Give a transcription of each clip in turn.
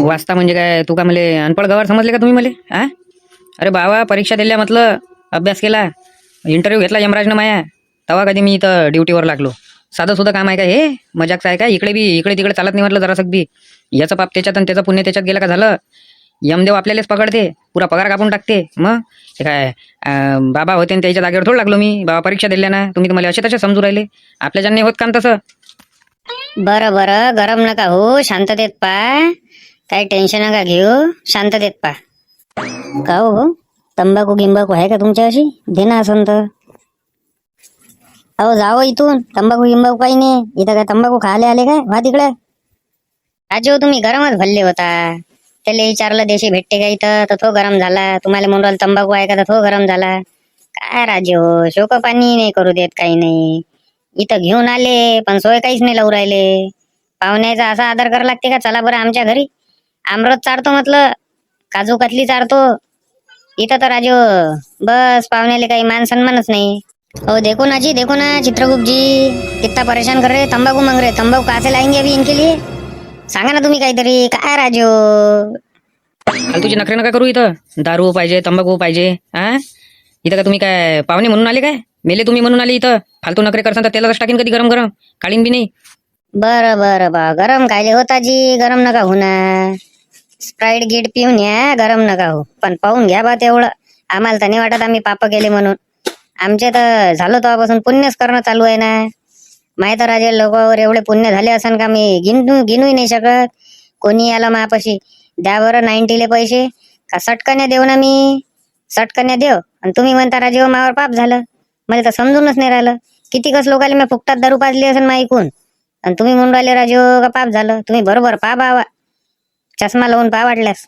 वाचता म्हणजे काय तू का मला अनपड गवार समजले का तुम्ही मला? हा अरे बाबा परीक्षा दिल्या म्हटलं अभ्यास केला इंटरव्ह्यू घेतला यमराजनं माया तवा कधी मी इथं ड्युटीवर लागलो. साधं सुद्धा काम आहे का हे? मजाकचं आहे का? इकडे बी इकडे तिकडे चालत नाही म्हटलं जरासक बी. याचं पाप त्याच्यात आणि त्याचं पुण्य त्याच्यात गेलं का झालं? यमदेव आपल्यालाच पकडते पुरा पगार कापून टाकते. मग? ते काय बाबा होते आणि त्याच्या जागेवर थोडं लागलो मी. बाबा परीक्षा दिल्या ना तुम्ही तुम्हाला मला असे तसे समजू राहिले. आपल्या ज्यांनी होत काम तसं. बरं बरं गरम नका हो शांततेत पा काही टेन्शन नका घेऊ. शांततेत पा का हो? तंबाखू गिंबाखू आहे का तुमच्या अशी दे ना असं तर. अहो जावं इथून. तंबाखू गिंबाखू काही नाही. इथं काय तंबाखू खायला आले काय? वा तिकडे. राजू तुम्ही गरमच भरले होता. त्याला विचारलं देशी भेटते का इथं? तर तो गरम झाला. तुम्हाला म्हणून तंबाखू आहे का? तर तो गरम झाला. काय राजू हो? शोक पाणी नाही करू देत काही नाही. इथं घेऊन आले पण सोय काहीच नाही लावू राहिले. पाहुण्याचा असा आदर करा लागते का? चला बरं आमच्या घरी. आमरस चारतो म्हटलं काजू कतली चारतो. इथं तर राजू बस पाहुण्याले काही मान सन्मानच नाही. हो देखो ना जी देखो ना चित्रगुप्त जी. कितना परेशान कर रहे तंबाकू मांग रहे तंबाकू कहाँ से लाएंगे अभी इनके लिए? सांगा ना तुम्ही काहीतरी. काय राजू? फालतूची नखरे नका करू इथं? दारू पाहिजे तंबाखू पाहिजे हा इथं का तुम्ही काय पाहुणे म्हणून आले काय? मेले तुम्ही म्हणून आले इथं? फालतू नखरे करसान तर तेलाच टाकीन कधी गरम गरम काळीन बी नाही. बरं बरं बा. गरम कायले होता जी गरम नका होणार स्प्राईट गीट पिऊन या गरम नका हो पण पाहून घ्या बा तेवढं. आम्हाला तर नाही वाटत आम्ही पाप केले म्हणून. आमचे तर झालो तेव्हापासून पुण्यच करणं चालू आहे ना. माहीत राजे लोकांवर एवढे पुण्य झाले असन का मी गिनू गिनूही नाही शकत. कोणी आलं मापाशी? द्या बरं नाईन्टीले पैसे. का सटकन्या देऊ ना मी? सटकन्या देव. आणि तुम्ही म्हणता राजे हो, मावर पाप झालं. मला तर समजूनच नाही राहिलं. किती कस लोकांनी मी फुकटात दारू पाजली असेल मा ऐकून आणि तुम्ही म्हणून राहिले राजे हो, का पाप झालं? तुम्ही बरोबर पाप आवा चष्मा लावून पा वाटल्यास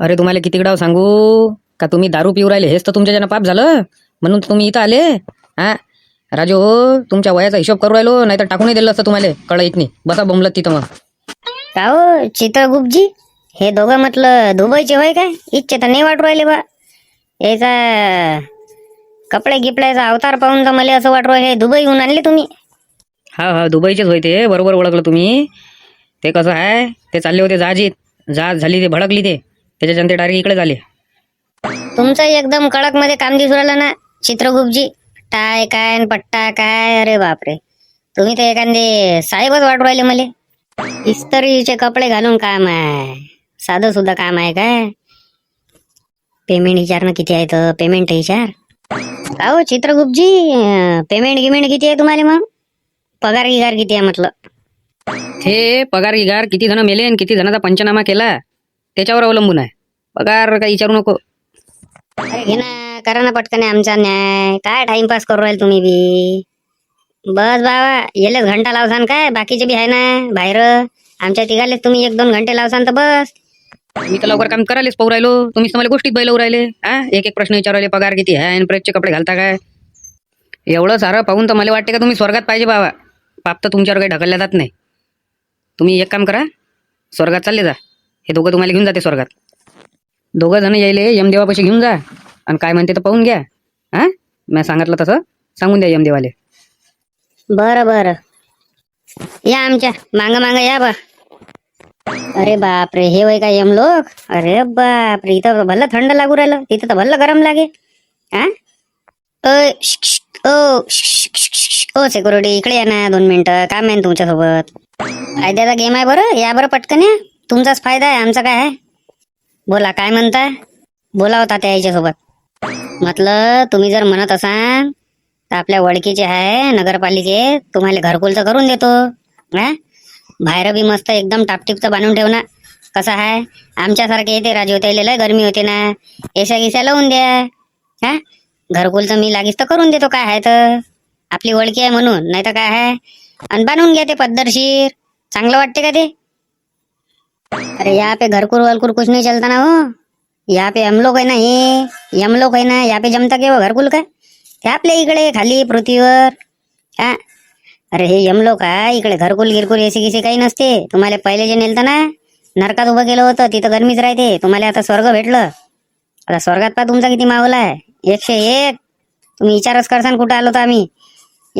अरे तुम्हाला किती डाव सांगू? का तुम्ही दारू पिऊ राहिले? हेच तर तुमच्या पाप झालं. म्हणून तुम्ही इथं आले. हा? राजू हो तुमच्या वयाचा हिशोब करू राहिलो नाही तर टाकूनही दिलं असतं तुम्हाला. कळत नाही बसा बोंबलत तिथं मग. का हो चित्रगुप्तजी हे दोघं म्हटलं दुबईचे होय काय? इच्छे तर नाही वाटू राहिले बा. याचा कपडे गिपड्याचा अवतार पाहून तर मला असं वाटू राहिले? दुबईहून आणले तुम्ही. हा हा दुबईचेच होय ते. बरोबर ओळखलं तुम्ही. ते कसं आहे ते चालले होते जहाजीत जहाज झाली ते भडकली ते. त्याच्या जनते डायरेक्ट इकडे झाले. तुमचं एकदम कडकमध्ये काम दिसू राहिलं ना चित्रगुप्तजी. टाय काय आणि पट्टा काय अरे बापरे. तुम्ही तर एखादे साहेबच वाटू राहिले मले. इस्त्रीचे कपडे घालून काम आहे. साधं सुद्धा काम आहे काय? पेमेंट विचारणं किती आहे तर पेमेंट विचार. अहो चित्रगुप्तजी पेमेंट गिमेंट किती आहे तुम्हाला मग? पगार गिगार किती आहे म्हटलं? हे पगार गिगार किती जण मेले आणि किती जणांचा पंचनामा केला. त्याच्यावर अवलंबून आहे. पगार काही विचारू नको. अरे घे ना करा ना पटकन आमचा न्याय. काय टाइमपास करू राहिले तुम्ही बी? बस बाबा येलेच घंटा लावसान काय? बाकीचे बी आहे ना बाहेर. आमच्या तिघालेच तुम्ही एक दोन घंटे लावसान तर बस. मी तर लवकर काम करायलाच पाहू राहिलो. तुम्ही तर मला गोष्टीत बैलवू राहिले. हा एक एक प्रश्न विचारले पगार किती आहे आणि प्रेसचे कपडे घालता काय? एवढं सारं पाहून तर मला वाटते का तुम्ही स्वर्गात पाहिजे बाबा. पाप तर तुमच्यावर काही ढकलल्या जात नाही. तुम्ही एक काम करा स्वर्गात चालले जा. हे दोघं तुम्हाला घेऊन जाते स्वर्गात. दोघं जण यायले यमदेवापाशी घेऊन जा आणि काय म्हणते तर पाहून घ्या. हा? मी सांगितलं तसं सांगून द्या यमदेवाले. बरं बरं. या आमच्या. मांग मांग या बा. अरे बापरे हे वय काय यम लोक अरे बापरे इथं भल्लं थंड लागू राहिलं. तिथं तर भल्लं गरम लागे. हा? अय, ओ श्श, ओ इकडे या ना दोन मिनिटं काम आहे ना तुमच्यासोबत फायद्याचा गेम आहे बरं. या बरं पटकन या. तुमचाच फायदा आहे आमचा काय आहे? बोला काय म्हणता बोला होता त्या याच्यासोबत म्हटलं तुम्ही जर म्हणत असाल तर आपल्या ओळखीचे आहे नगरपालिकेत तुम्हाला घरकुलचं करून देतो. हा? बाहेर बी मस्त एकदम टापटिपचं बांधून ठेवणार. कसं आहे? आमच्यासारखे येते राजे होते लय गरमी होते ना. एसा गिसा लावून द्या. हा? घरकुलचं मी लागीच तर करून देतो काय आहे तर. आपली ओळखी आहे म्हणून. नाही तर काय आहे? आणि बांधून घ्या ते पद्धतशीर. चांगलं वाटते का ते? अरे या पे घरकुल वरकुल कुछ नाही चलता ना हो. या पे हम लोग है ना हे. हम लोग ना या पे जमता के घरकुल का? ते आपल्या इकडे खाली पृथ्वीवर. हा. अरे हे यमलोक आहे इकडे घरकुल गिरकुल एसी गिसी काही नसते. तुम्हाला पहिले जे नेलतं ना नरकात उभं केलं होतं तिथं गरमीच राहते. तुम्हाला आता स्वर्ग भेटलं. आता स्वर्गात पा तुमचा किती मावला आहे. एकशे एक. तुम्ही विचारच करसान कुठं आलो तर आम्ही.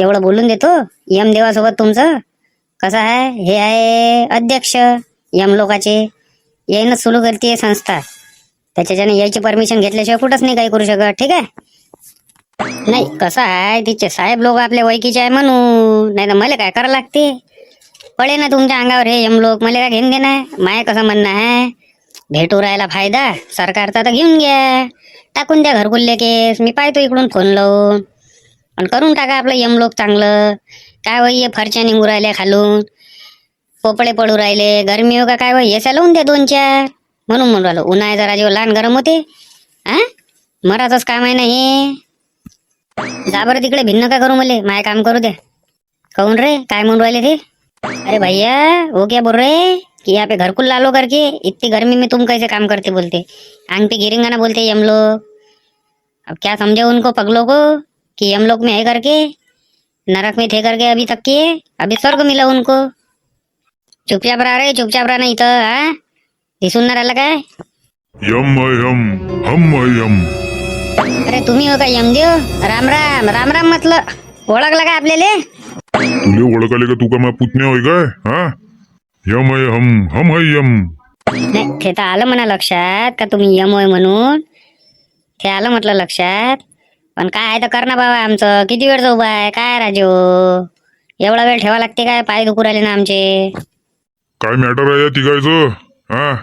एवढं बोलून देतो. यम देवासोबत तुमचं. कसं आहे? हे आहे अध्यक्ष यम लोकाचे. येईनच सुरू करते संस्था. त्याच्याच्याने यायची परमिशन घेतल्याशिवाय कुठंच नाही काही करू शकत. ठीक आहे? नाही कसं आहे? तिचे साहेब लोक आपल्या वैकीचे आहे म्हणून. नाही तर मला काय करावं लागते? पळे ना तुमच्या अंगावर हे यम लोक. मला काय घेऊन देणार माय कसं म्हणणं आहे? भेटू राहायला फायदा? सरकारचा तर घेऊन घ्या. टाकून द्या घरकुल्ले केस. मी पाहतो इकडून फोन लावून. आणि करून टाका आपलं यम लोक चांगलं. काय वय फरच्या निघू राहिल्या खालून. पोपळे पडू राहिले. गरमी हो का काय वय एसा लावून द्या दोन चार. म्हणून म्हणून राहिलो. उन्हाळ्या जरा जेव्हा लहान गरम होते हा मराचंच काम आहे ना हे. जा बरं तिकडे भिन्न का करू मले? माय काम करू द्या कहून रे काय म्हणून राहिले ते? अरे भैया वो क्या बोल रहे कि यहाँ पे घर कुल लालो करके इतनी गर्मी में तुम कैसे काम करते बोलते? आंग पे गिरेंगा ना बोलते यम हम लोग अब क्या समझे उनको पगलों को? कि हम लोग में है करके नरक में थे करके अभी तक के अभी स्वर्ग मिला उनको। चुपचाप रहा रे चुपचाप राहा नाही इथं हा। दिसून नाही राहिलं काय यम यम हम यम। अरे तुम्ही हो का यमदेव राम राम राम राम म्हटलं ओळखलं का आपल्याला? तुले ओळखाले का तू का मा पुतण्या होय काय? हा? यम है हम हम है यम। नाही ते तर आलं म्हणा लक्षात का तुम्ही यम होय म्हणून? ते आलं म्हटलं लक्षात. पण काय आहे तर कर ना बाबा आमचं. किती वेळ उभा आहे? काय राजू? एवढा वेळ ठेवा लागते काय? पाय दुखू राहिले ना आमचे. काय मॅटर आहे या तिघायचं? हा?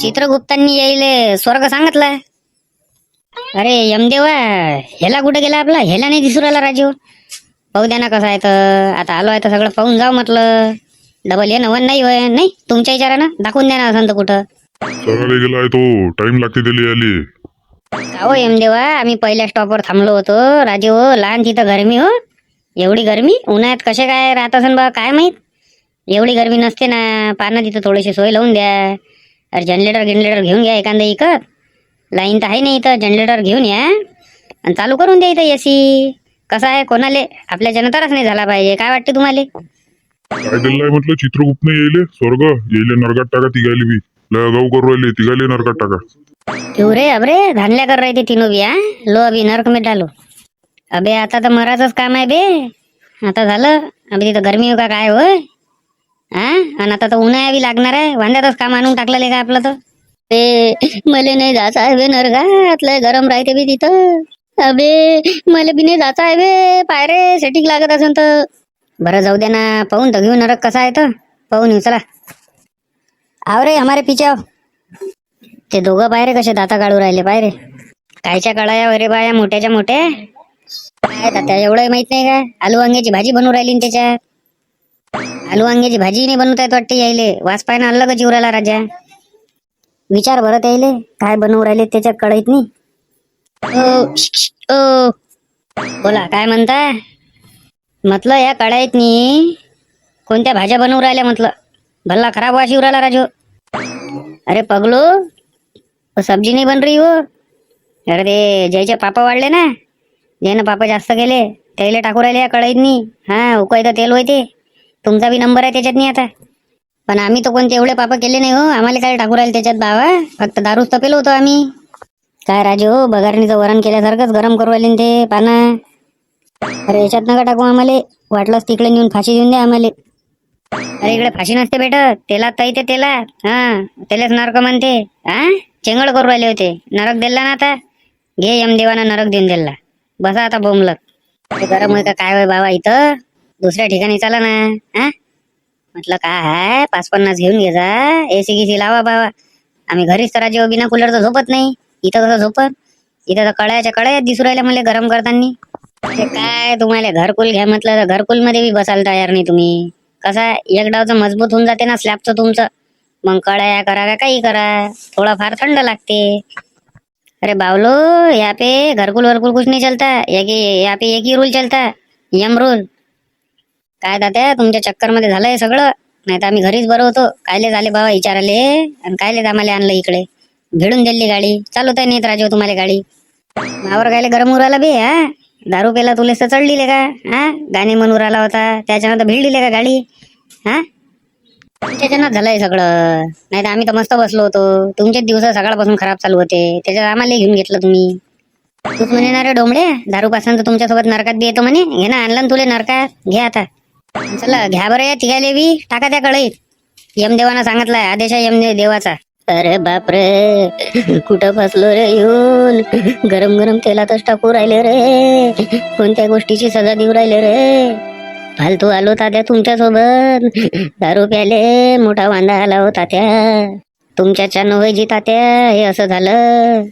चित्रगुप्तांनी येईल स्वर्ग सांगितलं अरे यमदेवा ह्याला कुठे गेला आपला? ह्याला नाही दिसू राहिला राजू. पाहू द्या ना कसं आहे तर. आता आलो आहे तर सगळं पाहून जाऊ म्हटलं. डबल ये नवन नाही होय. नाही तुमच्या विचारानं दाखवून द्या ना असं तर कुठं. सरायला गेलाय तो. टाइम लागते त्याला यायले. अहो यमदेवा आम्ही पहिल्या स्टॉपवर थांबलो होतो. राजे हो लहान तिथं गरमी हो. एवढी गरमी? उन्हाळ्यात कसे काय राहत असन बा काय माहीत? एवढी गरमी नसते ना. पाना तिथं थोडीशी सोय लावून द्या. अरे जनरेटर गिनरेटर घेऊन घ्या एखादं इकत. लाईन तर आहे नाही इथं जनरेटर घेऊन या. आणि चालू करून द्या इथं एसी कसं आहे कोणाले? आपल्या जनतारच नाही झाला पाहिजे. काय वाटते तुम्हाला? काय दिलंय म्हटलं? चित्रगुप्त येईल. स्वर्ग येईल नरकात टाका तिघायले बी. लय करू राहिले तिघायले नरकात टाका. रे अबरे धानल्या कर रही थी तीनों भी हा? लो अभी नर्क में डालो अबे आता तर मराचंच काम आहे बे. आता झालं. अबे तिथं गरमी हो का काय होय? हा? आणि आता तर उन्हाळ्या बी लागणार आहे. वांद्यातच काम आणून टाकलेलं का आपलं तर? ते मले नाही जायचं आहे बे नरकात लय गरम राहते बे तिथं. अबे मले बी नाही जायचं आहे बे. पायरे सेटिंग लागत असेल तर. बरं जाऊ द्या ना. पाहून तर घेऊ नरक कसा आहे तर. पाहून येऊ चला. आवरे हमारे पिचाव ते दोघं पायरे कसे दाता काढू राहिले पायरे कायच्या कळाया वरे बाया मोठ्याच्या मोठ्या? काय तात्या एवढं माहीत नाही का? आलू वांग्याची भाजी बनवू राहिली त्याच्या त्याच्यात? आलू वांग्याची भाजी नाही बनवता येत वाटते यायले. वास पायनं का जीवराला राजा? विचार भरत यायले. काय बनवू राहिले त्याच्यात कळत नाही. ओ, बोला काय म्हणता? म्हटलं या कढाईतनी कोणत्या भाज्या बनवू राहिल्या म्हटलं? भल्ला खराब वास येऊ राहिला राजू. अरे पगलो वो सब्जी नहीं बन रही हो. अरे ते जयचे पापा वाढले ना जयनं पापा जास्त केले त्याला टाकू राहिले या कढईतनी. हा उकळीचं तेल होते. तुमचा बी नंबर आहे त्याच्यात नाही आता. पण आम्ही तर कोणते एवढे पापा केले नाही हो. आम्हाला काय टाकू राहिले त्याच्यात बावा फक्त दारूच तपेल होतो आम्ही. काय राजू हो बघारणीचं वरण केल्यासारखंच गरम करू राहिले ते पानं. अरे याच्यात नका टाकू आम्हाला. वाटलंच तिकडे नेऊन फाशी देऊन द्या आम्हाला. अरे इकडे फाशी नसते बेटा तेलात तर तेलात. हा त्यालाच नरक म्हणते. हा चेंगड करू राहिले होते. नरक दिला ना आता? घे यमदेवानं नरक देऊन दिला. बसा आता बोमलक गरम होय का काय होय बाबा इथं? दुसऱ्या ठिकाणी चला ना. हा? म्हटलं काय पाच पन्नास घेऊन घे जा. एसी गिसी लावा बाबा. आम्ही घरीच तर राजे बिना कूलरचं झोपत नाही. इथं कसं झोपत इथं तर कळ्याच्या कळ्या दिसू राहिल्या मला गरम करताना. काय तुम्हाला घरकुल घ्या? म्हटलं तर घरकुलमध्ये बी बसायला तयार नाही तुम्ही. कसा? एक डावचं मजबूत होऊन जाते ना स्लॅबचं तुमचं. मग कळाया करा का काही करा? थोडाफार थंड लागते. अरे बावलो यहाँ पे घरकुल वरकुल कुछ नहीं चलता. या यहाँ पे एक ही रूल चलता. यम रूल काय दात्या तुमच्या चक्करमध्ये झालंय सगळं? नाही तर आम्ही घरीच बरं होतो. कायले झाले बाबा विचाराले? आणि कायले आम्हाला आणलं इकडे? भिडून दिली गाडी. चालवता नाही राजू हो तुम्हाला गाडी. मावर कायले गरम उराला बे हा? दारू पेला तुलेस तर चढलीले का? हा? गाणे म्हणून उराला होता. त्याच्यानंतर भिडलीले का गाडी? हा? त्याच्यानं झालंय सगळं. नाही तर आम्ही तर मस्त बसलो होतो. तुमचे दिवस सकाळपासून खराब चालू होते. त्याच्यात आम्हाला घेऊन घेतलं तुम्ही. तूच म्हणे ना रे डोंबळे दारू पासून तर तुमच्यासोबत नरकात बी येतो म्हणे. घे ना आणलं तुले नरकात. घे आता. चला घ्या बरं या तिघाले बी टाका त्या कळईत यमदेवानं सांगितलाय आदेश आहे यमदेव देवाचा. अरे बापरे. कुठं फसलो रे येऊन? गरम गरम तेलातच टाकू राहिले रे. कोणत्या गोष्टीची सजा देऊ राहिले रे? फालतू आलो तात्या तुमच्यासोबत. दारू प्याले मोठा वांदा आला हो तात्या. तुमच्या जी तात्या हे असं झालं.